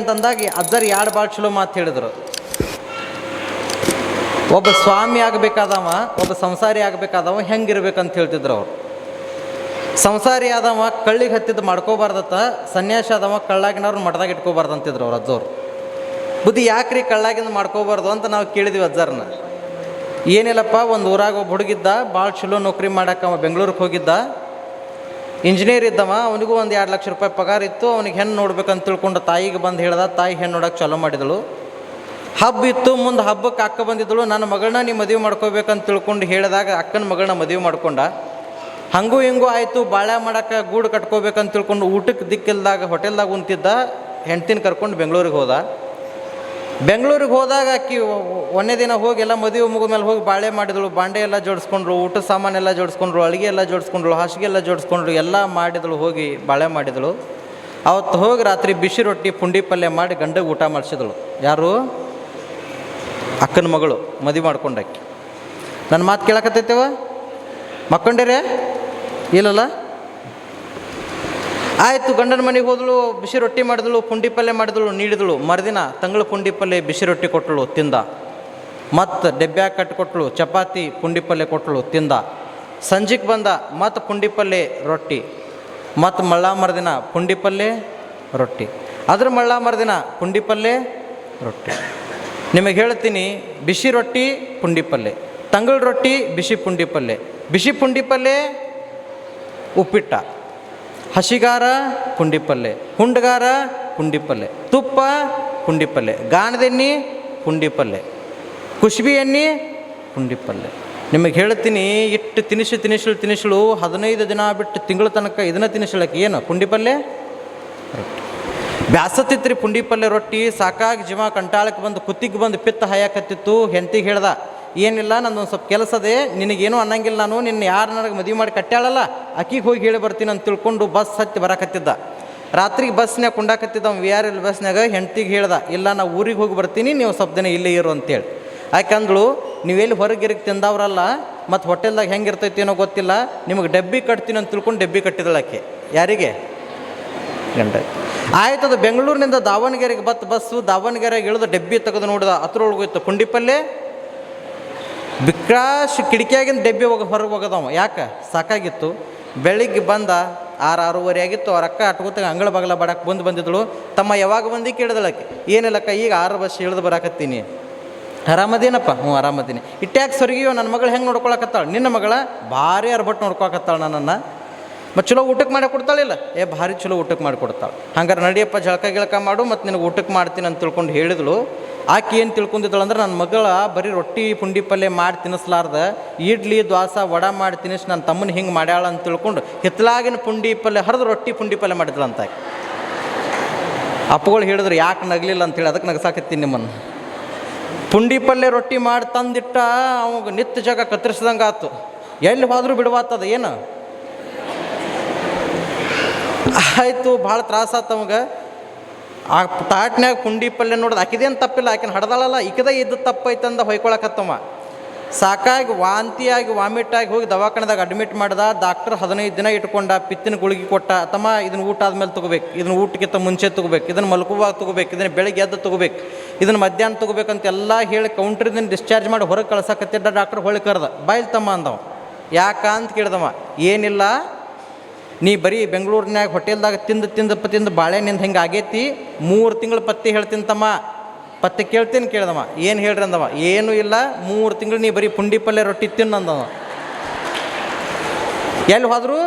ಅಂತಂದಾಗ ಅಜ್ಜರ್ ಎರಡು ಭಾಳ ಚಲೋ ಮಾತು ಹೇಳಿದ್ರು. ಒಬ್ಬ ಸ್ವಾಮಿ ಆಗಬೇಕಾದವ, ಒಬ್ಬ ಸಂಸಾರಿ ಆಗಬೇಕಾದವ ಹೆಂಗಿರ್ಬೇಕಂತ ಹೇಳ್ತಿದ್ರು ಅವ್ರು. ಸಂಸಾರಿ ಆದವ ಕಳ್ಳಿಗೆ ಹತ್ತಿದ್ದು ಮಾಡ್ಕೋಬಾರ್ದತ್ತ, ಸನ್ಯಾಸಿ ಆದವ ಕಳ್ಳಾಗಿನವ್ರು ಮಠದಾಗ ಇಟ್ಕೋಬಾರ್ದು ಅಂತಿದ್ರು ಅವ್ರು ಅಜ್ಜವ್ರು ಬುದ್ಧಿ ಯಾಕ್ರಿ ಕಳ್ಳಾಗಿಂದ ಮಾಡ್ಕೋಬಾರ್ದು ಅಂತ ನಾವು ಕೇಳಿದ್ವಿ ಅಜ್ಜರ್ನ. ಏನಿಲ್ಲಪ್ಪ, ಒಂದು ಊರಾಗ ಒಬ್ಬ ಹುಡುಗಿದ್ದ ಭಾಳ ಚಲೋ ನೌಕರಿ ಮಾಡಕ್ಕೆ ಬೆಂಗಳೂರಿಗೆ ಹೋಗಿದ್ದ. ಇಂಜಿನಿಯರ್ ಇದ್ದವ, ಅವನಿಗೂ ಒಂದು ಎರಡು ಲಕ್ಷ ರೂಪಾಯಿ ಪಗಾರ ಇತ್ತು, ಅವನಿಗೆ ಹೆಣ್ಣು ನೋಡ್ಬೇಕಂತ ತಿಳ್ಕೊಂಡು ತಾಯಿಗೆ ಬಂದು ಹೇಳ್ದ, ತಾಯಿ ಹೆಣ್ಣು ನೋಡಕ್ಕೆ ಚಾಲೂ ಮಾಡಿದಳು. ಹಬ್ಬ ಇತ್ತು, ಮುಂದೆ ಹಬ್ಬಕ್ಕೆ ಅಕ್ಕ ಬಂದಿದ್ದಳು, ನನ್ನ ಮಗಳನ್ನ ನೀ ಮದುವೆ ಮಾಡ್ಕೋಬೇಕಂತ ತಿಳ್ಕೊಂಡು ಹೇಳಿದಾಗ ಅಕ್ಕನ ಮಗಳನ್ನ ಮದುವೆ ಮಾಡ್ಕೊಂಡ. ಹಂಗೂ ಹಿಂಗೂ ಆಯಿತು, ಬಾಳೆ ಮಾಡಕ್ಕೆ ಗೂಡು ಕಟ್ಕೋಬೇಕಂತ ತಿಳ್ಕೊಂಡು ಊಟಕ್ಕೆ ದಿಕ್ಕಿಲ್ದಾಗ, ಹೋಟೆಲ್ದಾಗ ಉಂತಿದ್ದ ಹೆಂಡ್ತಿನ ಕರ್ಕೊಂಡು ಬೆಂಗಳೂರಿಗೆ ಹೋದ. ಬೆಂಗಳೂರಿಗೆ ಹೋದಾಗ ಆಕಿ ಒಂದೇ ದಿನ ಹೋಗಿ ಎಲ್ಲ ಮದುವೆ ಮುಗಿದ ಮೇಲೆ ಹೋಗಿ ಬಾಳೆ ಮಾಡಿದಳು, ಬಾಂಡೆ ಎಲ್ಲ ಜೋಡಿಸ್ಕೊಂಡ್ರು ಊಟದ ಸಾಮಾನೆಲ್ಲ ಜೋಡಿಸ್ಕೊಂಡ್ರು, ಅಡುಗೆ ಎಲ್ಲ ಜೋಡಿಸ್ಕೊಂಡ್ರು, ಹಾಸಿಗೆ ಎಲ್ಲ ಜೋಡಿಸ್ಕೊಂಡ್ರು, ಎಲ್ಲ ಮಾಡಿದಳು, ಹೋಗಿ ಬಾಳೆ ಮಾಡಿದಳು. ಅವತ್ತು ಹೋಗಿ ರಾತ್ರಿ ಬಿಸಿ ರೊಟ್ಟಿ, ಪುಂಡಿ ಪಲ್ಯ ಮಾಡಿ ಗಂಡಗೆ ಊಟ ಮಾಡಿಸಿದಳು. ಯಾರು? ಅಕ್ಕನ ಮಗಳು, ಮದುವೆ ಮಾಡ್ಕೊಂಡಾಕಿ. ನನ್ನ ಮಾತು ಕೇಳಕತ್ತೈತೇವ? ಮಕ್ಕೊಂಡೇರೆ ಇಲ್ಲಲ್ಲ? ಆಯಿತು, ಗಂಡನ ಮನೆಗೆ ಹೋದಳು ಬಿಸಿ ರೊಟ್ಟಿ ಮಾಡಿದಳು ಪುಂಡಿ ಪಲ್ಯ ಮಾಡಿದಳು ನೀಡಿದಳು ಮರುದಿನ ತಂಗಳ ಪುಂಡಿ ಪಲ್ಯ, ಬಿಸಿ ರೊಟ್ಟಿ ಕೊಟ್ಟಳು ತಿಂದ. ಮತ್ತು ಡೆಬ್ಬ್ಯಾಗ ಕಟ್ಟಿಕೊಟ್ಳು ಚಪಾತಿ, ಪುಂಡಿ ಪಲ್ಯ ಕೊಟ್ಟಳು ತಿಂದ. ಸಂಜೆಗೆ ಬಂದ, ಮತ್ತು ಪುಂಡಿ ಪಲ್ಯ, ರೊಟ್ಟಿ. ಮತ್ತು ಮಳ್ಳ ಮರದಿನ ಪುಂಡಿ ಪಲ್ಯ, ರೊಟ್ಟಿ. ಅದ್ರ ಮಳ್ಳ ಮರದಿನ ಪುಂಡಿ ಪಲ್ಯ, ರೊಟ್ಟಿ. ನಿಮಗೆ ಹೇಳ್ತೀನಿ, ಬಿಸಿ ರೊಟ್ಟಿ, ಪುಂಡಿ ಪಲ್ಯ. ತಂಗಳ ರೊಟ್ಟಿ, ಬಿಸಿ ಪುಂಡಿ ಪಲ್ಯ. ಬಿಸಿ ಪುಂಡಿ ಪಲ್ಯ, ಉಪ್ಪಿಟ್ಟ. ಹಸಿಗಾರ ಪುಂಡಿಪಲ್ಲೆ ಹುಂಡಗಾರ ಪುಂಡಿಪಲ್ಲೆ ತುಪ್ಪ ಪುಂಡಿಪಲ್ಲೆ ಗಾಣದೆಣ್ಣೆ ಪುಂಡಿ ಪಲ್ಯ ಕುಶ್ಬಿ ಎಣ್ಣೆ ಪುಂಡಿಪಲ್ಲೆ ನಿಮಗೆ ಹೇಳ್ತೀನಿ, ಇಟ್ಟು ತಿನಿಸು ತಿನಿಸಲು ತಿನಿಸಲು ಹದಿನೈದು ದಿನ ಬಿಟ್ಟು ತಿಂಗಳ ತನಕ ಇದನ್ನ ತಿನಿಸಲಕ್ಕೆ ಏನು? ಪುಂಡಿಪಲ್ಲೆ ರೊಟ್ಟಿ. ಬ್ಯಾಸತ್ತಿತ್ರಿ ಪುಂಡಿಪಲ್ಲೆ ರೊಟ್ಟಿ, ಸಾಕಾಗಿ ಜೀವ ಕಂಟಾಳಕ್ಕೆ ಬಂದು ಕುತ್ತಿಗೆ ಬಂದು ಪಿತ್ತ ಹಾಯಾಕತ್ತಿತ್ತು ಹೆಂತಿಗೆ ಹೇಳ್ದ. ಏನಿಲ್ಲ, ನಂದೊಂದು ಸ್ವಲ್ಪ ಕೆಲಸ ಅದೇ ನಿನಗೇನು ಅನ್ನಂಗಿಲ್ಲ ನಾನು, ನಿನ್ನ ಯಾರು ನನಗೆ ಮದುವೆ ಮಾಡಿ ಕಟ್ಟಾಳಲ್ಲ ಅಕ್ಕಿಗೆ ಹೋಗಿ ಹೇಳಿ ಬರ್ತೀನಿ ಅಂತ ತಿಳ್ಕೊಂಡು ಬಸ್ ಹತ್ತಿ ಬರಕತ್ತಿದ್ದ. ರಾತ್ರಿಗೆ ಬಸ್ನ್ಯಾಗ ಕುಂಡಾಕತ್ತಿದ್ದ ಅವ್ನು ವಿ ಆರ್ ಎಲ್ ಬಸ್ನಾಗ ಹೆಂಡ್ತಿಗೆ ಹೇಳ್ದ, ಇಲ್ಲ, ನಾ ಊರಿಗೆ ಹೋಗಿ ಬರ್ತೀನಿ, ನೀವು ಸ್ವಲ್ಪ ದಿನ ಇಲ್ಲೇ ಇರು ಅಂತೇಳಿ. ಯಾಕಂದಳು ನೀವೆಲ್ಲಿ ಹೊರಗಿರಿಗೆ ತಿಂದವ್ರಲ್ಲ, ಮತ್ತು ಹೋಟೆಲ್ದಾಗ ಹೆಂಗಿರ್ತೈತಿ ಏನೋ ಗೊತ್ತಿಲ್ಲ, ನಿಮಗೆ ಡಬ್ಬಿ ಕಟ್ತೀನಿ ಅಂತ ತಿಳ್ಕೊಂಡು ಡಬ್ಬಿ ಕಟ್ಟಿದಳು ಆಕೆ. ಯಾರಿಗೆ? ಗಂಡ ಆಯ್ತು ಅದು ಬೆಂಗಳೂರಿನಿಂದ ದಾವಣಗೆರೆಗೆ ಬತ್ ಬಸ್ಸು, ದಾವಣಗೆರೆಗೆ ಇಳಿದು ಡಬ್ಬಿ ತೆಗೆದು ನೋಡಿದ ಅದ್ರೊಳಗೆ ಒಳಗೋಯ್ತು ಪುಂಡಿ ಪಲ್ಯ ಬಿಕ್ರಾಶ್ ಕಿಟಕಿಯಾಗಿನ ಡಬ್ಬಿ ಹೋಗಿ ಹೊರಗೆ ಹೋಗದವ. ಯಾಕೆ? ಸಾಕಾಗಿತ್ತು. ಬೆಳಿಗ್ಗೆ ಬಂದ ಆರು ಆರೂವರೆ ಆಗಿತ್ತು. ಅವ್ರ ಅಕ್ಕ ಅಟ್ಕೋತ ಅಂಗಳ ಬಗಲ ಬಡಕ್ಕೆ ಬಂದು ಬಂದಿದ್ದಳು. ತಮ್ಮ ಯಾವಾಗ ಬಂದು ಕೇಳಿದಳಕ್ಕೆ ಏನಿಲ್ಲಕ್ಕ, ಈಗ ಆರು ಬಸ್ ಇಳಿದು ಬರಾಕತ್ತೀನಿ. ಆರಾಮದೇನಪ್ಪ? ಹ್ಞೂ, ಆರಾಮದೀನಿ. ಇಟ್ಟ್ಯಾಕೆ ಸ್ವರ್ಗಿಯೋ ನನ್ನ ಮಗಳು ಹೆಂಗೆ ನೋಡ್ಕೊಳಕತ್ತಾಳೆ? ನಿನ್ನ ಮಗಳ ಭಾರಿ ಅರ್ಬಟ್ಟು ನೋಡ್ಕೊಳಕತ್ತಾಳ ನನ್ನನ್ನು. ಮತ್ತು ಚಲೋ ಊಟಕ್ಕೆ ಮಾಡಿ ಕೊಡ್ತಾಳಿಲ್ಲ ಏ, ಭಾರಿ ಚಲೋ ಊಟಕ್ಕೆ ಮಾಡಿ ಕೊಡ್ತಾಳೆ. ಹಂಗಾರೆ ನಡಿಯಪ್ಪ, ಜಳಕ ಗಿಳಕ ಮಾಡು ಮತ್ತು ನಿನಗೆ ಊಟಕ್ಕೆ ಮಾಡ್ತೀನಿ ಅಂತ ತಿಳ್ಕೊಂಡು ಹೇಳಿದಳು. ಆಕೆ ಏನು ತಿಳ್ಕೊಂಡಿದ್ದಳು ಅಂದ್ರೆ ನನ್ನ ಮಗಳ ಬರೀ ರೊಟ್ಟಿ ಪುಂಡಿ ಪಲ್ಯ ಮಾಡಿ ತಿನ್ನಿಸ್ಲಾರ್ದ, ಇಡ್ಲಿ ದ್ವಾಸ ವಡ ಮಾಡಿ ತಿನ್ನಿಸಿ ನನ್ನ ತಮ್ಮನ ಹಿಂಗೆ ಮಾಡ್ಯಾಳ ಅಂತ ತಿಳ್ಕೊಂಡು ಹಿತ್ತಲಾಗಿನ ಪುಂಡಿ ಪಲ್ಯ ಹರಿದು ರೊಟ್ಟಿ ಪುಂಡಿ ಪಲ್ಯ ಮಾಡಿದ್ಲು ಅಂತ. ಅಪ್ಪಗಳು ಹೇಳಿದ್ರು, ಯಾಕೆ ನಗಲಿಲ್ಲ? ಅಂತೇಳಿ ಅದಕ್ಕೆ ನಗಸಾಕತ್ತೀನಿ ನಿಮ್ಮನ್ನು. ಪುಂಡಿ ಪಲ್ಯ ರೊಟ್ಟಿ ಮಾಡಿ ತಂದಿಟ್ಟ, ಅವಾಗ ನಿತ್ಯ ಜಾಗ ಕತ್ತರಿಸ್ದಂಗೆ ಆತು. ಎಲ್ಲಿ ಹೋದ್ರೂ ಬಿಡುವಾತದ ಏನು? ಆಯಿತು, ಭಾಳ ತ್ರಾಸಾತು ಅವಾಗ. ಆ ತಾಟ್ನ್ಯಾಗ ಪುಂಡಿ ಪಲ್ಯ ನೋಡಿದ ಆಕಿದೇನು ತಪ್ಪಿಲ್ಲ, ಆಕಿನ ಹಡ್ದಾಳಲ್ಲ, ಈಕದ ಇದ್ದು ತಪ್ಪೈತಂದ ಹೊಯ್ಕೊಳಕತ್ತವ. ಸಾಕಾಗಿ ವಾಂತಿಯಾಗಿ ವಾಮಿಟ್ ಆಗಿ ಹೋಗಿ ದವಾಖಾನೆದಾಗ ಅಡ್ಮಿಟ್ ಮಾಡ್ದ, ಡಾಕ್ಟರ್ ಹದಿನೈದು ದಿನ ಇಟ್ಕೊಂಡ, ಪಿತ್ತಿನ ಗುಳಿಗೆ ಕೊಟ್ಟ, ತಮ್ಮ ಇದನ್ನ ಊಟ ಆದಮೇಲೆ ತಗೋಬೇಕು ಇದನ್ನ ಊಟಕ್ಕಿಂತ ಮುಂಚೆ ತಗೋಬೇಕು ಇದನ್ನ ಮಲ್ಕುವಾಗ ತಗೋಬೇಕು ಇದನ್ನ ಬೆಳಗ್ಗೆ ಎದ್ದು ತಗೋಬೇಕು ಇದನ್ನ ಮಧ್ಯಾಹ್ನ ತೊಗೋಬೇಕಂತ ಎಲ್ಲ ಹೇಳಿ ಕೌಂಟ್ರಿಂದ ಡಿಸ್ಚಾರ್ಜ್ ಮಾಡಿ ಹೊರಗೆ ಕಳ್ಸಕತ್ತಿದ್ದ ಡಾಕ್ಟರ್ ಹೊಳಿ ಕರ್ದ. ಬಾಯ್ಲ್ ತಮ್ಮ ಅಂದವ. ಯಾಕ ಅಂತ ಕೇಳ್ದವ. ಏನಿಲ್ಲ ನೀ ಬರೀ ಬೆಂಗಳೂರಿನ್ಯಾಗ ಹೋಟೆಲ್ದಾಗ ತಿಂದು ತಿಂದು ಪ ತಿಂದು ಬಾಳೆಹಣ್ಣಿಂದ ಹಿಂಗೆ ಆಗೈತಿ, ಮೂರು ತಿಂಗಳು ಪತ್ತೆ ಹೇಳ್ತೀನಿ ತಮ್ಮ. ಪತ್ತೆ ಕೇಳ್ತೀನಿ ಕೇಳ್ದವ. ಏನು ಹೇಳ್ರಿ ಅಂದವ? ಏನೂ ಇಲ್ಲ, ಮೂರು ತಿಂಗಳು ನೀ ಬರೀ ಪುಂಡಿ ಪಲ್ಯ ರೊಟ್ಟಿ ತಿನ್ನು ಅಂದವ. ಎಲ್ಲಿ ಹೋದ್ರು?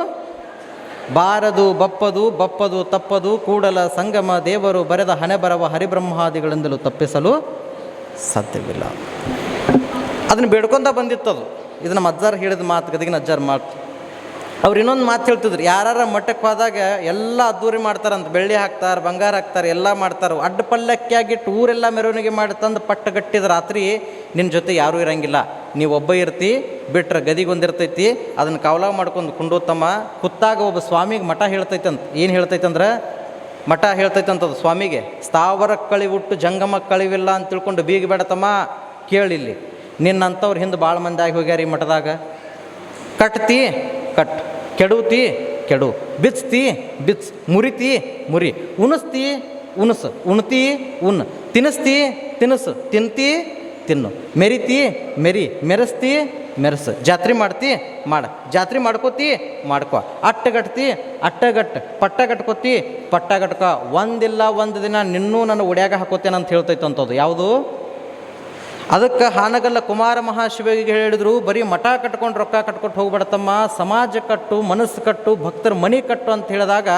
ಬಾರದು, ಬಪ್ಪದು ಬಪ್ಪದು, ತಪ್ಪದು, ಕೂಡಲ ಸಂಗಮ, ದೇವರು ಬರೆದ ಹಣೆ ಬರವ ಹರಿಬ್ರಹ್ಮಾದಿಗಳಿಂದಲೂ ತಪ್ಪಿಸಲು ಸಾಧ್ಯವಿಲ್ಲ. ಅದನ್ನು ಬೇಡ್ಕೊಂತ ಬಂದಿತ್ತದು. ಇದು ನಮ್ಮ ಅಜ್ಜಾರು ಹೇಳಿದ ಮಾತು ಗದಗಿನ ಅಜ್ಜಾರು ಮಾತು. ಅವ್ರು ಇನ್ನೊಂದು ಮಾತು ಹೇಳ್ತಿದ್ರು ಯಾರ ಮಠಕ್ಕೆ ಹೋದಾಗ ಎಲ್ಲ ಅದ್ದೂರಿ ಮಾಡ್ತಾರಂತ, ಬೆಳ್ಳಿ ಹಾಕ್ತಾರೆ, ಬಂಗಾರ ಹಾಕ್ತಾರೆ, ಎಲ್ಲ ಮಾಡ್ತಾರೆ, ಅಡ್ಡ ಪಲ್ಲಕ್ಕಿಯಾಗಿಟ್ಟು ಊರೆಲ್ಲ ಮೆರವಣಿಗೆ ಮಾಡಿ ತಂದು ಪಟ್ಟ ಗಟ್ಟಿದ ರಾತ್ರಿ ನಿನ್ನ ಜೊತೆ ಯಾರೂ ಇರಂಗಿಲ್ಲ. ನೀವು ಒಬ್ಬ ಇರ್ತಿ, ಬಿಟ್ರೆ ಗದಿಗೊಂದಿರ್ತೈತಿ ಅದನ್ನು ಕಾವಲ ಮಾಡ್ಕೊಂಡು ಕುಂಡೋತ್ತಮ್ಮ, ಕುತ್ತಾಗ ಒಬ್ಬ ಸ್ವಾಮಿಗೆ ಮಠ ಹೇಳ್ತೈತಂತ, ಏನು ಹೇಳ್ತೈತಂದ್ರೆ? ಮಠ ಹೇಳ್ತೈತಂತದು ಸ್ವಾಮಿಗೆ, ಸ್ಥಾವರ ಕಳಿವುಟ್ಟು ಜಂಗಮ ಕಳಿವಿಲ್ಲ ಅಂತ ತಿಳ್ಕೊಂಡು ಬೀಗ ಬೇಡತಮ್ಮ ಕೇಳಿಲ್ಲಿ ನಿನ್ನಂಥವ್ರು ಹಿಂದೆ ಭಾಳ ಮಂದಿ ಆಗಿ ಹೋಗ್ಯಾರ ಈ ಮಠದಾಗ. ಕಟ್ತಿ, ಕಟ್. ಕೆಡುತ್ತಿ ಕೆಡು. ಬಿಚ್ತಿ, ಬಿಚ್. ಮುರಿತಿ, ಮುರಿ. ಉಣಿಸ್ತಿ, ಉಣಸು. ಉಣ್ತಿ ಉನ್ ತಿನ್ನಿಸ್ತಿ, ತಿನ್ನಿಸು. ತಿಂತಿ ತಿನ್ನು. ಮೆರಿತಿ, ಮೆರಿ. ಮೆರೆಸ್ತಿ, ಮೆರೆಸು. ಜಾತ್ರೆ ಮಾಡ್ತಿ, ಮಾಡ. ಜಾತ್ರೆ ಮಾಡ್ಕೋತಿ, ಮಾಡ್ಕೋ. ಅಟ್ಟಗಟ್ತಿ ಅಟ್ಟಗಟ್ಟು ಪಟ್ಟ ಗಟ್ಕೋತಿ ಪಟ್ಟ ಕಟ್ಕೋ ಒಂದಿಲ್ಲ ಒಂದು ದಿನ ನಿನ್ನೂ ನನ್ನ ಉಡ್ಯಾಗ ಹಾಕೋತೇನೆ ಅಂತ ಹೇಳ್ತೈತೆ ಯಾವುದು? ಅದಕ್ಕೆ ಹಾನಗಲ್ಲ ಕುಮಾರ ಮಹಾಶಿವಿಗೆ ಹೇಳಿದ್ರು, ಬರೀ ಮಠ ಕಟ್ಕೊಂಡು ರೊಕ್ಕ ಕಟ್ಕೊಟ್ಟು ಹೋಗ್ಬೇಡತಮ್ಮ ಸಮಾಜ ಕಟ್ಟು, ಮನಸ್ಸು ಕಟ್ಟು, ಭಕ್ತರ ಮನಿ ಕಟ್ಟು ಅಂತ ಹೇಳಿದಾಗ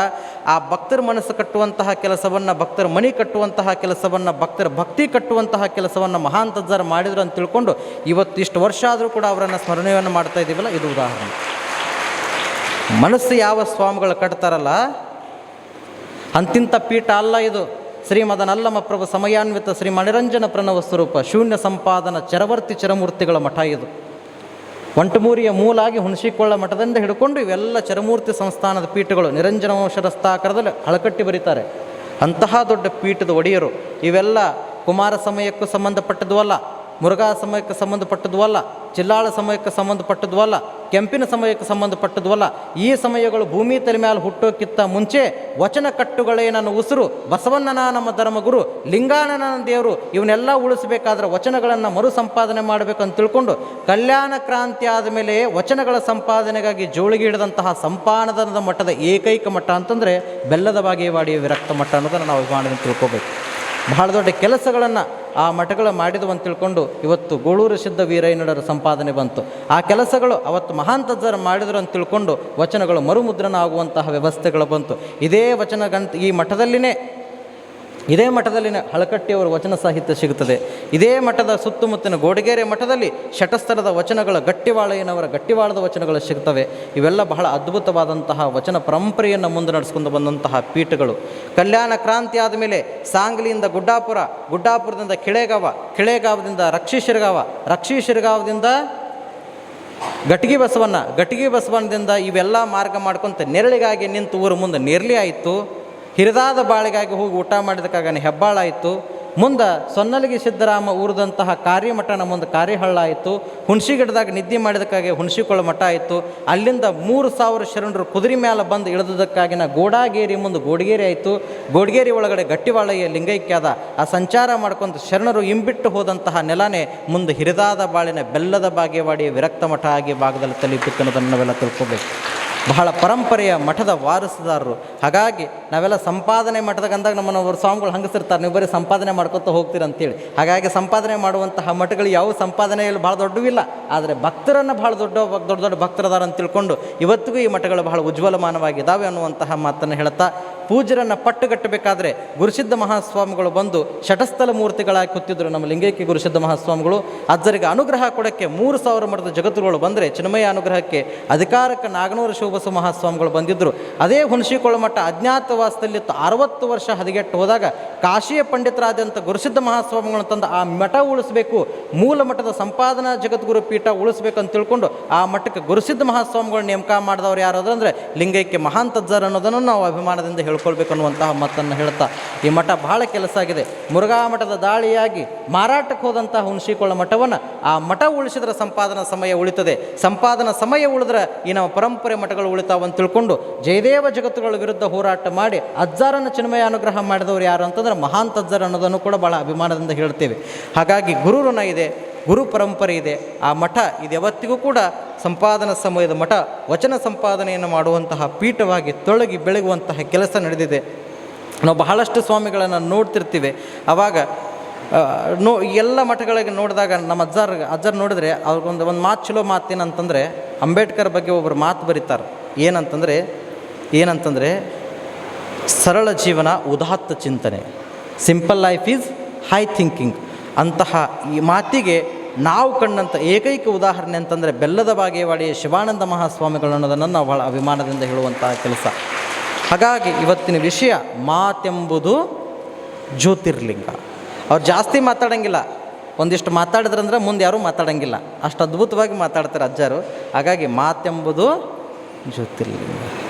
ಆ ಭಕ್ತರ ಮನಸ್ಸು ಕಟ್ಟುವಂತಹ ಕೆಲಸವನ್ನು ಭಕ್ತರ ಮನಿ ಕಟ್ಟುವಂತಹ ಕೆಲಸವನ್ನು ಭಕ್ತರ ಭಕ್ತಿ ಕಟ್ಟುವಂತಹ ಕೆಲಸವನ್ನು ಮಹಾನ್ ತಜ್ಜರು ಮಾಡಿದ್ರು ಅಂತ ತಿಳ್ಕೊಂಡು ಇವತ್ತು ಇಷ್ಟು ವರ್ಷ ಆದರೂ ಕೂಡ ಅವರನ್ನು ಸ್ಮರಣೆಯನ್ನು ಮಾಡ್ತಾ ಇದ್ದೀವಲ್ಲ, ಇದು ಉದಾಹರಣೆ. ಮನಸ್ಸು ಯಾವ ಸ್ವಾಮಿಗಳು ಕಟ್ತಾರಲ್ಲ ಅಂತಿಂಥ ಪೀಠ ಅಲ್ಲ ಇದು. ಶ್ರೀಮದನಲ್ಲಮ ಪ್ರಭು ಸಮಯಾನ್ವಿತ ಶ್ರೀ ಮಣಿರಂಜನ ಪ್ರಣವ ಸ್ವರೂಪ ಶೂನ್ಯ ಸಂಪಾದನ ಚರವರ್ತಿ ಚರಮೂರ್ತಿಗಳ ಮಠ ಇದು. ಒಂಟಮೂರಿಯ ಮೂಲಾಗಿ ಹುಣಸಿಕೊಳ್ಳ ಮಠದಿಂದ ಹಿಡ್ಕೊಂಡು ಇವೆಲ್ಲ ಚರಮೂರ್ತಿ ಸಂಸ್ಥಾನದ ಪೀಠಗಳು ನಿರಂಜನ ವಂಶರಸ್ತಾಕರದಲ್ಲಿ ಹಳಕಟ್ಟಿ ಬರೀತಾರೆ. ಅಂತಹ ದೊಡ್ಡ ಪೀಠದ ಒಡೆಯರು ಇವೆಲ್ಲ ಕುಮಾರ ಸಮಯಕ್ಕೂ ಸಂಬಂಧಪಟ್ಟದ್ದು ಅಲ್ಲ. ಮುರುಘಾ ಸಮಯಕ್ಕೆ ಸಂಬಂಧಪಟ್ಟದ್ದು ಅಲ್ಲ, ಚಿಲ್ಲಾಳ ಸಮಯಕ್ಕೆ ಸಂಬಂಧಪಟ್ಟದ್ದು ಅಲ್ಲ, ಕೆಂಪಿನ ಸಮಯಕ್ಕೆ ಸಂಬಂಧಪಟ್ಟದ್ದು ಅಲ್ಲ. ಈ ಸಮಯಗಳು ಭೂಮಿ ತಲೆ ಮೇಲೆ ಹುಟ್ಟೋಕ್ಕಿಂತ ಮುಂಚೆ ವಚನ ಕಟ್ಟುಗಳೇ ನನ್ನ ಉಸಿರು. ಬಸವಣ್ಣನ ನಮ್ಮ ಧರ್ಮಗುರು ಲಿಂಗಾನನ ದೇವರು ಇವನ್ನೆಲ್ಲ ಉಳಿಸಬೇಕಾದ್ರೆ ವಚನಗಳನ್ನು ಮರು ಸಂಪಾದನೆ ಮಾಡಬೇಕಂತ ತಿಳ್ಕೊಂಡು ಕಲ್ಯಾಣ ಕ್ರಾಂತಿ ಆದಮೇಲೆ ವಚನಗಳ ಸಂಪಾದನೆಗಾಗಿ ಜೋಳಿಗೆ ಹಿಡಿದಂತಹ ಸಂಪಾದನದ ಮಠದ ಏಕೈಕ ಮಠ ಅಂತಂದರೆ ಬೆಲ್ಲದ ಬಾಗೇವಾಡಿ ವಿರಕ್ತ ಮಠ ಅನ್ನೋದನ್ನು ನಾವು ಅಭಿಮಾನದಿಂದ ತಿಳ್ಕೊಬೇಕು. ಬಹಳ ದೊಡ್ಡ ಕೆಲಸಗಳನ್ನು ಆ ಮಠಗಳು ಮಾಡಿದವು ಅಂತ ತಿಳ್ಕೊಂಡು ಇವತ್ತು ಗೋಳೂರು ಸಿದ್ಧ ವೀರಯ್ಯನಡರ ಸಂಪಾದನೆ ಬಂತು. ಆ ಕೆಲಸಗಳು ಅವತ್ತು ಮಹಾಂತಜ್ಜರು ಮಾಡಿದರು ಅಂತ ತಿಳ್ಕೊಂಡು ವಚನಗಳು ಮರುಮುದ್ರಣ ಆಗುವಂತಹ ವ್ಯವಸ್ಥೆಗಳು ಬಂತು. ಇದೇ ವಚನ ಗಂತ ಈ ಮಠದಲ್ಲಿನೇ ಇದೇ ಮಠದಲ್ಲಿನ ಹಳಕಟ್ಟಿಯವರ ವಚನ ಸಾಹಿತ್ಯ ಸಿಗುತ್ತದೆ. ಇದೇ ಮಠದ ಸುತ್ತಮುತ್ತಿನ ಗೋಡಗೇರೆ ಮಠದಲ್ಲಿ ಶಟಸ್ಥರದ ವಚನಗಳ ಗಟ್ಟಿವಾಳೆಯನವರ ಗಟ್ಟಿವಾಳದ ವಚನಗಳು ಸಿಗ್ತವೆ ಇವೆಲ್ಲ ಬಹಳ ಅದ್ಭುತವಾದಂತಹ ವಚನ ಪರಂಪರೆಯನ್ನು ಮುಂದೆ ನಡೆಸ್ಕೊಂಡು ಬಂದಂತಹ ಪೀಠಗಳು. ಕಲ್ಯಾಣ ಕ್ರಾಂತಿ ಆದಮೇಲೆ ಸಾಂಗ್ಲಿಯಿಂದ ಗುಡ್ಡಾಪುರ, ಗುಡ್ಡಾಪುರದಿಂದ ಕಿಳೆಗಾವ, ಕಿಳೆಗಾವದಿಂದ ರಕ್ಷಿಶಿರಗಾವ, ರಕ್ಷಿಶಿರಗಾವದಿಂದ ಗಟ್ಟಿಗೆ ಬಸವಣ್ಣ ಗಟ್ಟಿಗೆ ಬಸವಣ್ಣದಿಂದ ಇವೆಲ್ಲ ಮಾರ್ಗ ಮಾಡ್ಕೊಂತ ನೆರಳಿಗಾಗಿ ನಿಂತು ಊರು ಮುಂದೆ ನೆರಳಿ ಆಯಿತು. ಹಿರಿದಾದ ಬಾಳಿಗಾಗಿ ಹೋಗಿ ಊಟ ಮಾಡಿದಕ್ಕಾಗನೆ ಹೆಬ್ಬಾಳಾಯಿತು ಮುಂದೆ ಸೊನ್ನಲಗಿ ಸಿದ್ದರಾಮ ಊರಿದಂತಹ ಕಾರ್ಯಮಠನ ಮುಂದೆ ಕಾರ್ಯಹಳ್ಳ ಆಯಿತು. ಹುಣಸಿ ಗಿಡದಾಗ ನಿದ್ದೆ ಮಾಡಿದಕ್ಕಾಗಿ ಹುಣಸಿಕೊಳ ಮಠ ಆಯಿತು. ಅಲ್ಲಿಂದ ಮೂರು ಸಾವಿರ ಶರಣರು ಕುದುರೆ ಮೇಲೆ ಬಂದು ಇಳಿದುದಕ್ಕಾಗಿನ ಗೋಡಾಗೇರಿ ಮುಂದೆ ಗೋಡಗೇರಿ ಆಯಿತು. ಗೋಡಗೇರಿ ಒಳಗಡೆ ಗಟ್ಟಿವಾಳಯ್ಯ ಲಿಂಗೈಕ್ಯ ಅದ ಆ ಸಂಚಾರ ಮಾಡ್ಕೊಂಡು ಶರಣರು ಇಂಬಿಟ್ಟು ಹೋದಂತಹ ನೆಲನೇ ಮುಂದೆ ಹಿರಿದಾದ ಬಾಳಿನ ಬೆಲ್ಲದ ಬಾಗೇವಾಡಿ ವಿರಕ್ತ ಮಠ ಆಗಿ ಭಾಗದಲ್ಲಿ ತಲುಪಿತ್ತು ಅನ್ನೋದನ್ನು ನಾವೆಲ್ಲ ತಿಳ್ಕೊಬೇಕು. ಬಹಳ ಪರಂಪರೆಯ ಮಠದ ವಾರಸುದಾರರು. ಹಾಗಾಗಿ ನಾವೆಲ್ಲ ಸಂಪಾದನೆ ಮಠದಾಗ ಅಂದಾಗ ನಮ್ಮನ್ನು ಅವರು ಸ್ವಾಮಿಗಳು ಹಂಗಸಿರ್ತಾರೆ. ನೀವು ಬರೀ ಸಂಪಾದನೆ ಮಾಡ್ಕೊತ ಹೋಗ್ತೀರಿ ಅಂತೇಳಿ. ಹಾಗಾಗಿ ಸಂಪಾದನೆ ಮಾಡುವಂತಹ ಮಠಗಳು ಯಾವ ಸಂಪಾದನೆಯಲ್ಲಿ ಭಾಳ ದೊಡ್ಡವಿಲ್ಲ. ಆದರೆ ಭಕ್ತರನ್ನು ಭಾಳ ದೊಡ್ಡ ದೊಡ್ಡ ದೊಡ್ಡ ಭಕ್ತರದಾರ ಅಂತ ತಿಳ್ಕೊಂಡು ಇವತ್ತಿಗೂ ಈ ಮಠಗಳು ಬಹಳ ಉಜ್ವಲಮಾನವಾಗಿದ್ದಾವೆ ಅನ್ನುವಂತಹ ಮಾತನ್ನು ಹೇಳ್ತಾ ಪೂಜ್ಯರನ್ನು ಪಟ್ಟುಗಟ್ಟಬೇಕಾದ್ರೆ ಗುರುಸಿದ್ಧ ಮಹಾಸ್ವಾಮಿಗಳು ಬಂದು ಷಟಸ್ಥಲ ಮೂರ್ತಿಗಳಾಗಿ ಕೂತಿದ್ರು ನಮ್ಮ ಲಿಂಗೈಕ್ಯ ಗುರುಸಿದ್ಧ ಮಹಾಸ್ವಾಮಿಗಳು. ಅಜ್ಜರಿಗೆ ಅನುಗ್ರಹ ಕೊಡೋಕ್ಕೆ ಮೂರು ಸಾವಿರ ಮಠದ ಜಗತ್ತುಗಳು ಬಂದರೆ ಚಿನ್ಮಯ ಅನುಗ್ರಹಕ್ಕೆ ಅಧಿಕಾರಕ್ಕೆ ನಾಗನೂರು ಶಿವಬಸವ ಮಹಾಸ್ವಾಮಿಗಳು ಬಂದಿದ್ದರು ಅದೇ ಹುಣಸಿಕೊಳ್ಳ ಮಠ ಅಜ್ಞಾತವಾಸದಲ್ಲಿ ಅರವತ್ತು ವರ್ಷ ಹದಿಗೆಟ್ಟು ಹೋದಾಗ ಕಾಶಿಯ ಪಂಡಿತರಾದಂಥ ಗುರುಸಿದ್ಧ ಮಹಾಸ್ವಾಮಿಗಳನ್ನು ತಂದು ಆ ಮಠ ಉಳಿಸಬೇಕು, ಮೂಲ ಮಠದ ಸಂಪಾದನಾ ಜಗದ್ಗುರು ಪೀಠ ಉಳಿಸಬೇಕು ಅಂತ ತಿಳ್ಕೊಂಡು ಆ ಮಠಕ್ಕೆ ಗುರುಸಿದ್ಧ ಮಹಾಸ್ವಾಮಿಗಳನ್ನ ನೇಮಕ ಮಾಡಿದವರು ಯಾರು ಅಂದರೆ ಲಿಂಗೈಕ್ಯ ಮಹಾಂತಜ್ಜರ್ ಅನ್ನೋದನ್ನು ನಾವು ಅಭಿಮಾನದಿಂದ ಹೇಳ್ಕೊಳ್ಬೇಕು ಅನ್ನುವಂತಹ ಮಾತನ್ನು ಹೇಳ್ತಾ, ಈ ಮಠ ಬಹಳ ಕೆಲಸ ಆಗಿದೆ. ಮುರುಘಾ ಮಠದ ದಾಳಿಯಾಗಿ ಮಾರಾಟಕ್ಕೆ ಹೋದಂತಹ ಹುಣಸಿಕೊಳ್ಳ ಮಠವನ್ನು ಆ ಮಠ ಉಳಿಸಿದ್ರೆ ಸಂಪಾದನಾ ಸಮಯ ಉಳಿತದೆ. ಸಂಪಾದನಾ ಸಮಯ ಉಳಿದ್ರೆ ಈ ನಮ್ಮ ಪರಂಪರೆ ಮಠಗಳು ಉಳಿತಾವಂತ ತಿಳ್ಕೊಂಡು ಜಯದೇವ ಜಗತ್ತುಗಳ ವಿರುದ್ಧ ಹೋರಾಟ ಮಾಡಿ ಅಜ್ಜಾರನ್ನು ಚಿನ್ಮಯ ಅನುಗ್ರಹ ಮಾಡಿದವರು ಯಾರು ಅಂತಂದ್ರೆ ಮಹಾನ್ ತಜ್ಜರ್ ಅನ್ನೋದನ್ನು ಕೂಡ ಭಾಳ ಅಭಿಮಾನದಿಂದ ಹೇಳ್ತೇವೆ. ಹಾಗಾಗಿ ಗುರುರುನ ಇದೆ ಗುರು ಪರಂಪರೆ ಇದೆ. ಆ ಮಠ ಇದು ಯಾವತ್ತಿಗೂ ಕೂಡ ಸಂಪಾದನಾ ಸಮಯದ ಮಠ, ವಚನ ಸಂಪಾದನೆಯನ್ನು ಮಾಡುವಂತಹ ಪೀಠವಾಗಿ ತೊಳಗಿ ಬೆಳಗುವಂತಹ ಕೆಲಸ ನಡೆದಿದೆ. ನಾವು ಬಹಳಷ್ಟು ಸ್ವಾಮಿಗಳನ್ನು ನೋಡ್ತಿರ್ತೀವಿ. ಆವಾಗ ನೋ ಎಲ್ಲ ಮಠಗಳಿಗೆ ನೋಡಿದಾಗ ನಮ್ಮ ಅಜ್ಜಾರ್, ಅಜ್ಜರ್ ನೋಡಿದ್ರೆ ಅವ್ರಿಗೊಂದು ಒಂದು ಮಾತು ಚಲೋ ಮಾತು ಏನಂತಂದರೆ, ಅಂಬೇಡ್ಕರ್ ಬಗ್ಗೆ ಒಬ್ಬರು ಮಾತು ಬರೀತಾರೆ. ಏನಂತಂದರೆ ಏನಂತಂದರೆ, ಸರಳ ಜೀವನ, ಉದಾತ್ತ ಚಿಂತನೆ. Simple life is high thinking ಅಂತಹ ಈ ಮಾತಿಗೆ ನಾವು ಕಂಡಂಥ ಏಕೈಕ ಉದಾಹರಣೆ ಅಂತಂದರೆ ಬೆಲ್ಲದ ಬಾಗೇವಾಡಿಯ ಶಿವಾನಂದ ಮಹಾಸ್ವಾಮಿಗಳು ಅನ್ನೋದನ್ನು ನಾವು ಭಾಳ ಅಭಿಮಾನದಿಂದ ಹೇಳುವಂತಹ ಕೆಲಸ. ಹಾಗಾಗಿ ಇವತ್ತಿನ ವಿಷಯ ಮಾತೆಂಬುದು ಜ್ಯೋತಿರ್ಲಿಂಗ. ಅವ್ರು ಜಾಸ್ತಿ ಮಾತಾಡೋಂಗಿಲ್ಲ. ಒಂದಿಷ್ಟು ಮಾತಾಡಿದ್ರಂದ್ರೆ ಮುಂದೆ ಯಾರೂ ಮಾತಾಡೋಂಗಿಲ್ಲ. ಅಷ್ಟು ಅದ್ಭುತವಾಗಿ ಮಾತಾಡ್ತಾರೆ ಅಜ್ಜರು. ಹಾಗಾಗಿ ಮಾತೆಂಬುದು ಜ್ಯೋತಿರ್ಲಿಂಗ.